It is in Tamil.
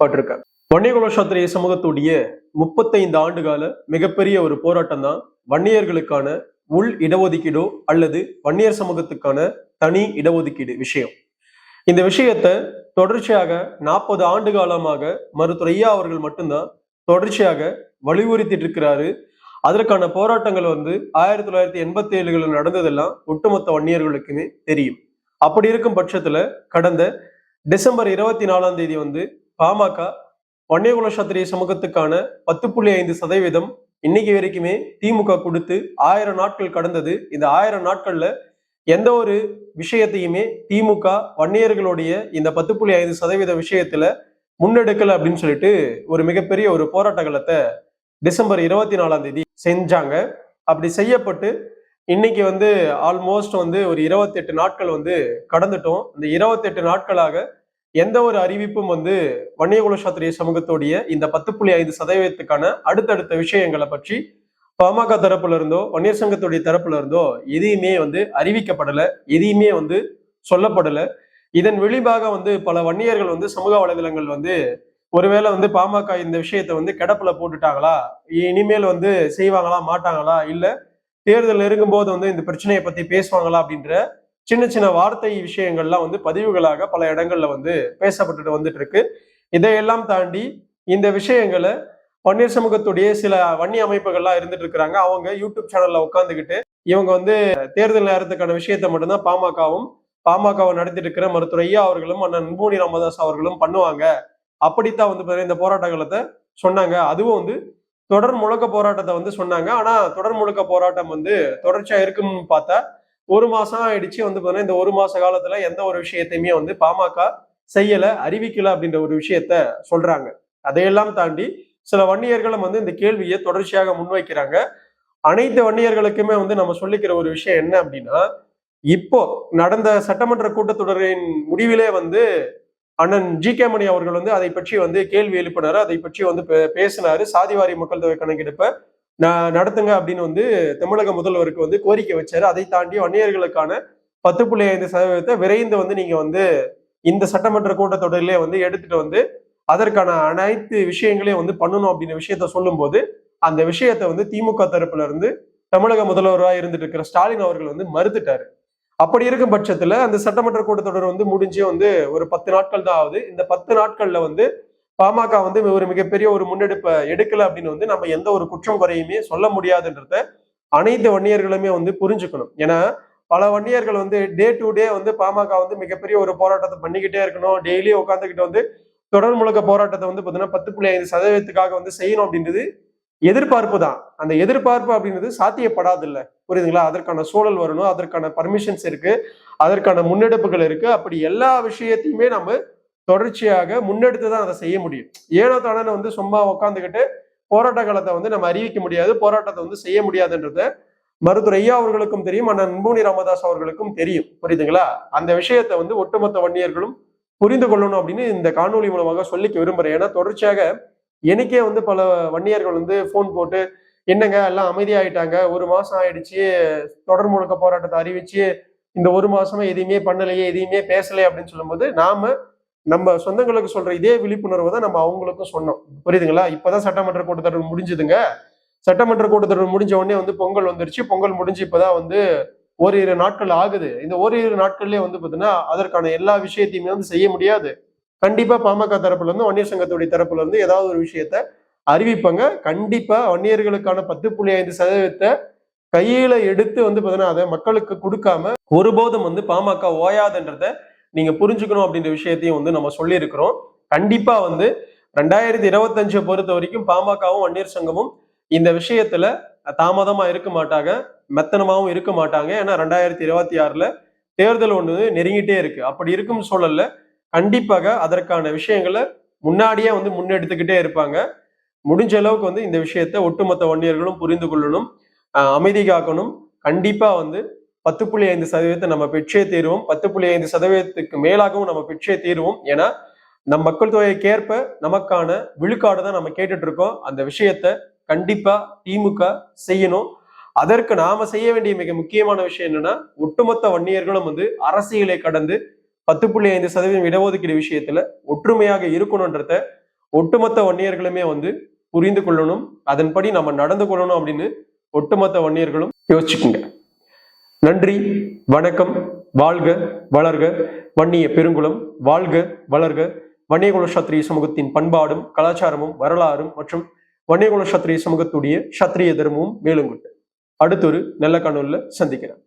பட்டிருக்காங்க வன்னியகுல சமூகத்துடைய முப்பத்தைந்து ஆண்டு கால மிகப்பெரிய ஒரு போராட்டம் தான் வன்னியர்களுக்கான உள் இடஒதுக்கீடோ அல்லது வன்னியர் சமூகத்துக்கான தனி இடஒதுக்கீடு விஷயம். இந்த விஷயத்தை தொடர்ச்சியாக நாற்பது ஆண்டு காலமாக மருத்துவர் ஐயா அவர்கள் மட்டும்தான் தொடர்ச்சியாக வலியுறுத்திட்டு இருக்கிறாரு. அதற்கான போராட்டங்கள் வந்து ஆயிரத்தி தொள்ளாயிரத்தி எண்பத்தி ஏழுகளில் நடந்ததெல்லாம் ஒட்டுமொத்த வன்னியர்களுக்குமே தெரியும். அப்படி இருக்கும் பட்சத்துல கடந்த டிசம்பர் இருபத்தி நாலாம் தேதி வந்து பாமக வன்னியகுல சத்திரிய சமூகத்துக்கான பத்து புள்ளி ஐந்து சதவீதம் இன்னைக்கு வரைக்குமே திமுக கொடுத்து ஆயிரம் நாட்கள் கடந்தது. இந்த ஆயிரம் நாட்கள்ல எந்த ஒரு விஷயத்தையுமே திமுக வன்னியர்களுடைய இந்த பத்து புள்ளி ஐந்து சதவீத விஷயத்துல முன்னெடுக்கல அப்படின்னு சொல்லிட்டு ஒரு மிகப்பெரிய ஒரு போராட்ட காலத்தை டிசம்பர் இருபத்தி நாலாம் தேதி செஞ்சாங்க. அப்படி செய்யப்பட்டு இன்னைக்கு வந்து ஆல்மோஸ்ட் வந்து ஒரு இருபத்தெட்டு நாட்கள் வந்து கடந்துட்டோம். இந்த இருபத்தெட்டு நாட்களாக எந்த ஒரு அறிவிப்பும் வந்து வன்னியகுல சாத்திரிய சமூகத்துடைய இந்த பத்து புள்ளி ஐந்து சதவீதத்துக்கான அடுத்தடுத்த விஷயங்களை பற்றி பாமக தரப்புல இருந்தோ வன்னியர் சங்கத்துடைய தரப்புல இருந்தோ எதையுமே வந்து அறிவிக்கப்படலை எதையுமே வந்து சொல்லப்படலை. இதன் விளிம்பாக வந்து பல வன்னியர்கள் வந்து சமூக வலைதளங்கள் வந்து ஒருவேளை வந்து பாமக இந்த விஷயத்தை வந்து கிடப்புல போட்டுட்டாங்களா இனிமேல் வந்து செய்வாங்களா மாட்டாங்களா இல்ல தேர்தல் நெருங்கும் போது வந்து இந்த பிரச்சனையை பத்தி பேசுவாங்களா அப்படின்ற சின்ன சின்ன வார்த்தை விஷயங்கள்லாம் வந்து பதிவுகளாக பல இடங்கள்ல வந்து பேசப்பட்டுட்டு வந்துட்டு இருக்கு இதையெல்லாம் தாண்டி இந்த விஷயங்களை பன்னீர் சமூகத்துடைய சில வன்னி அமைப்புகள்லாம் இருந்துட்டு இருக்கிறாங்க அவங்க யூடியூப் சேனல்ல உட்காந்துக்கிட்டு இவங்க வந்து தேர்தல் நேரத்துக்கான விஷயத்த மட்டும்தான் பாமகவும் பாமகவை நடத்திட்டு இருக்கிற மருத்துவர் ஐயா அவர்களும் அண்ணன் அன்புமணி ராமதாஸ் அவர்களும் பண்ணுவாங்க. அப்படித்தான் வந்து இந்த போராட்டங்களத்தை சொன்னாங்க. அதுவும் வந்து தொடர் முழக்க போராட்டத்தை வந்து சொன்னாங்க. ஆனா தொடர் முழக்க போராட்டம் வந்து தொடர்ச்சியா இருக்கும்னு பார்த்தா ஒரு மாசம் ஆயிடுச்சு வந்து பாத்தீங்கன்னா இந்த ஒரு மாச காலத்துல எந்த ஒரு விஷயத்தையுமே வந்து பாமக செய்யல அறிவிக்கல அப்படின்ற ஒரு விஷயத்த சொல்றாங்க. அதையெல்லாம் தாண்டி சில வன்னியர்களும் வந்து இந்த கேள்வியை தொடர்ச்சியாக முன்வைக்கிறாங்க. அனைத்து வன்னியர்களுக்குமே வந்து நம்ம சொல்லிக்கிற ஒரு விஷயம் என்ன அப்படின்னா இப்போ நடந்த சட்டமன்ற கூட்டத்தொடரின் முடிவிலே வந்து அண்ணன் ஜி கே மணி அவர்கள் வந்து அதை பற்றி வந்து கேள்வி எழுப்பினாரு. அதை பற்றி வந்து பே- பேசினாரு. சாதிவாரி மக்கள் தொகை கணக்கெடுப்பை நான் நடத்துங்க அப்படின்னு வந்து தமிழக முதல்வருக்கு வந்து கோரிக்கை வச்சாரு. அதை தாண்டி வன்னியர்களுக்கான பத்து புள்ளி ஐந்து சதவீதத்தை விரைந்து வந்து நீங்க வந்து இந்த சட்டமன்ற கூட்டத்தொடரிலே வந்து எடுத்துட்டு வந்து அதற்கான அனைத்து விஷயங்களையும் வந்து பண்ணணும் அப்படின்ற விஷயத்த சொல்லும்போது அந்த விஷயத்தை வந்து திமுக தரப்புல இருந்து தமிழக முதல்வராக இருந்துட்டு இருக்கிற ஸ்டாலின் அவர்கள் வந்து மறுத்துட்டாரு. அப்படி இருக்கும் பட்சத்துல அந்த சட்டமன்ற கூட்டத்தொடர் வந்து முடிஞ்சு வந்து ஒரு பத்து நாட்கள் தான் ஆகுது. இந்த பத்து நாட்கள்ல வந்து பாமக வந்து ஒரு மிகப்பெரிய ஒரு முன்னெடுப்பை எடுக்கல அப்படின்னு வந்து நம்ம எந்த ஒரு குற்றம் குறையுமே சொல்ல முடியாதுன்றத அனைத்து வன்னியர்களுமே வந்து புரிஞ்சுக்கணும். ஏன்னா பல வன்னியர்கள் வந்து டே டு டே வந்து பாமக வந்து மிகப்பெரிய ஒரு போராட்டத்தை பண்ணிக்கிட்டே இருக்கணும். டெய்லியும் உட்காந்துக்கிட்டு வந்து தொடர் முழுக்க போராட்டத்தை வந்து பார்த்தீங்கன்னா பத்து புள்ளி ஐந்து சதவீதத்துக்காக வந்து செய்யணும் அப்படின்றது எதிர்பார்ப்பு தான். அந்த எதிர்பார்ப்பு அப்படின்றது சாத்தியப்படாது இல்லை புரியுதுங்களா? அதற்கான சூழல் வரணும் அதற்கான பர்மிஷன்ஸ் இருக்கு அதற்கான முன்னெடுப்புகள் இருக்கு. அப்படி எல்லா விஷயத்தையுமே நம்ம தொடர்ச்சியாக முன்னெடுத்து தான் அதை செய்ய முடியும். ஏனோ தானே வந்து சும்மா உட்காந்துக்கிட்டு போராட்ட காலத்தை வந்து நம்ம அறிவிக்க முடியாது போராட்டத்தை வந்து செய்ய முடியாதுன்றத மருத்துவர் ஐயா அவர்களுக்கும் தெரியும் அண்ணன் அன்புமணி ராமதாஸ் அவர்களுக்கும் தெரியும். புரியுதுங்களா? அந்த விஷயத்தை வந்து ஒட்டுமொத்த வன்னியர்களும் புரிந்து கொள்ளணும் அப்படின்னு இந்த காணொலி மூலமாக சொல்லிக்க விரும்புறேன். ஏன்னா தொடர்ச்சியாக எனக்கே வந்து பல வன்னியர்கள் வந்து ஃபோன் போட்டு என்னங்க எல்லாம் அமைதியாயிட்டாங்க ஒரு மாசம் ஆயிடுச்சு தொடர் முழக்க போராட்டத்தை அறிவிச்சு இந்த ஒரு மாசமா எதையுமே பண்ணலையே எதையுமே பேசலையே அப்படின்னு சொல்லும்போது நாம நம்ம சொந்தங்களுக்கு சொல்ற இதே விழிப்புணர்வு தான் நம்ம அவங்களுக்கும் சொன்னோம். புரியுதுங்களா? இப்பதான் சட்டமன்ற கூட்டத்தொடர் முடிஞ்சுதுங்க. சட்டமன்ற கூட்டத்தொடர் முடிஞ்ச உடனே வந்து பொங்கல் வந்துருச்சு. பொங்கல் முடிஞ்சு இப்பதான் வந்து ஓரிரு நாட்கள் ஆகுது. இந்த ஓரிரு நாட்கள்லயே வந்து பாத்தீங்கன்னா அதற்கான எல்லா விஷயத்தையுமே வந்து செய்ய முடியாது. கண்டிப்பா பாமக தரப்புல இருந்து வன்னியர் சங்கத்துடைய தரப்புல இருந்து ஏதாவது ஒரு விஷயத்த அறிவிப்பாங்க. கண்டிப்பா வன்னியர்களுக்கான பத்து புள்ளி ஐந்து சதவீதத்தை கையில எடுத்து வந்து பாத்தீங்கன்னா அதை மக்களுக்கு கொடுக்காம ஒருபோதும் வந்து பாமக ஓயாதுன்றத நீங்க புரிஞ்சுக்கணும் அப்படின்ற விஷயத்தையும் வந்து நம்ம சொல்லியிருக்கிறோம். கண்டிப்பா வந்து ரெண்டாயிரத்தி இருபத்தஞ்சை பொறுத்த வரைக்கும் பாமகவும் வன்னியர் சங்கமும் இந்த விஷயத்துல தாமதமா இருக்க மாட்டாங்க மெத்தனமாகவும் இருக்க மாட்டாங்க. ஏன்னா ரெண்டாயிரத்தி இருபத்தி ஆறுல தேர்தல் ஒன்று நெருங்கிட்டே இருக்கு. அப்படி இருக்கும் சூழல்ல கண்டிப்பாக அதற்கான விஷயங்களை முன்னாடியே வந்து முன்னெடுத்துக்கிட்டே இருப்பாங்க. முடிஞ்ச அளவுக்கு வந்து இந்த விஷயத்த ஒட்டுமொத்த வன்னியர்களும் புரிந்து கொள்ளணும் அமைதி காக்கணும். கண்டிப்பா வந்து பத்து புள்ளி ஐந்து சதவீதத்தை நம்ம பெற்றே தீருவோம். பத்து புள்ளி ஐந்து சதவீதத்துக்கு மேலாகவும் நம்ம பெற்றே தீருவோம். ஏன்னா நம் மக்கள் தொகைக்கேற்ப நமக்கான விழுக்காடு தான் நம்ம கேட்டுட்டு இருக்கோம் அந்த விஷயத்த கண்டிப்பா திமுக செய்யணும். அதற்கு நாம செய்ய வேண்டிய மிக முக்கியமான விஷயம் என்னன்னா ஒட்டுமொத்த வன்னியர்களும் வந்து அரசியலை கடந்து பத்து புள்ளி ஐந்து சதவீதம் இடஒதுக்கீடு விஷயத்துல ஒற்றுமையாக இருக்கணும்ன்றத ஒட்டுமொத்த வன்னியர்களுமே வந்து புரிந்து கொள்ளணும். அதன்படி நம்ம நடந்து கொள்ளணும் அப்படின்னு ஒட்டுமொத்த வன்னியர்களும் யோசிச்சுக்குங்க. நன்றி வணக்கம் வாழ்க வளர்க வன்னிய பெருங்குளம் வாழ்க வளர்க. வன்னியகுல சத்திரிய சமூகத்தின் பண்பாடும் கலாச்சாரமும் வரலாறும் மற்றும் வன்னியகுல சத்திரிய சமூகத்துடைய சத்திரிய தர்மமும் மேலுங்குட்டு அடுத்தொரு நல்ல கண்ணூரில் சந்திக்கிறேன்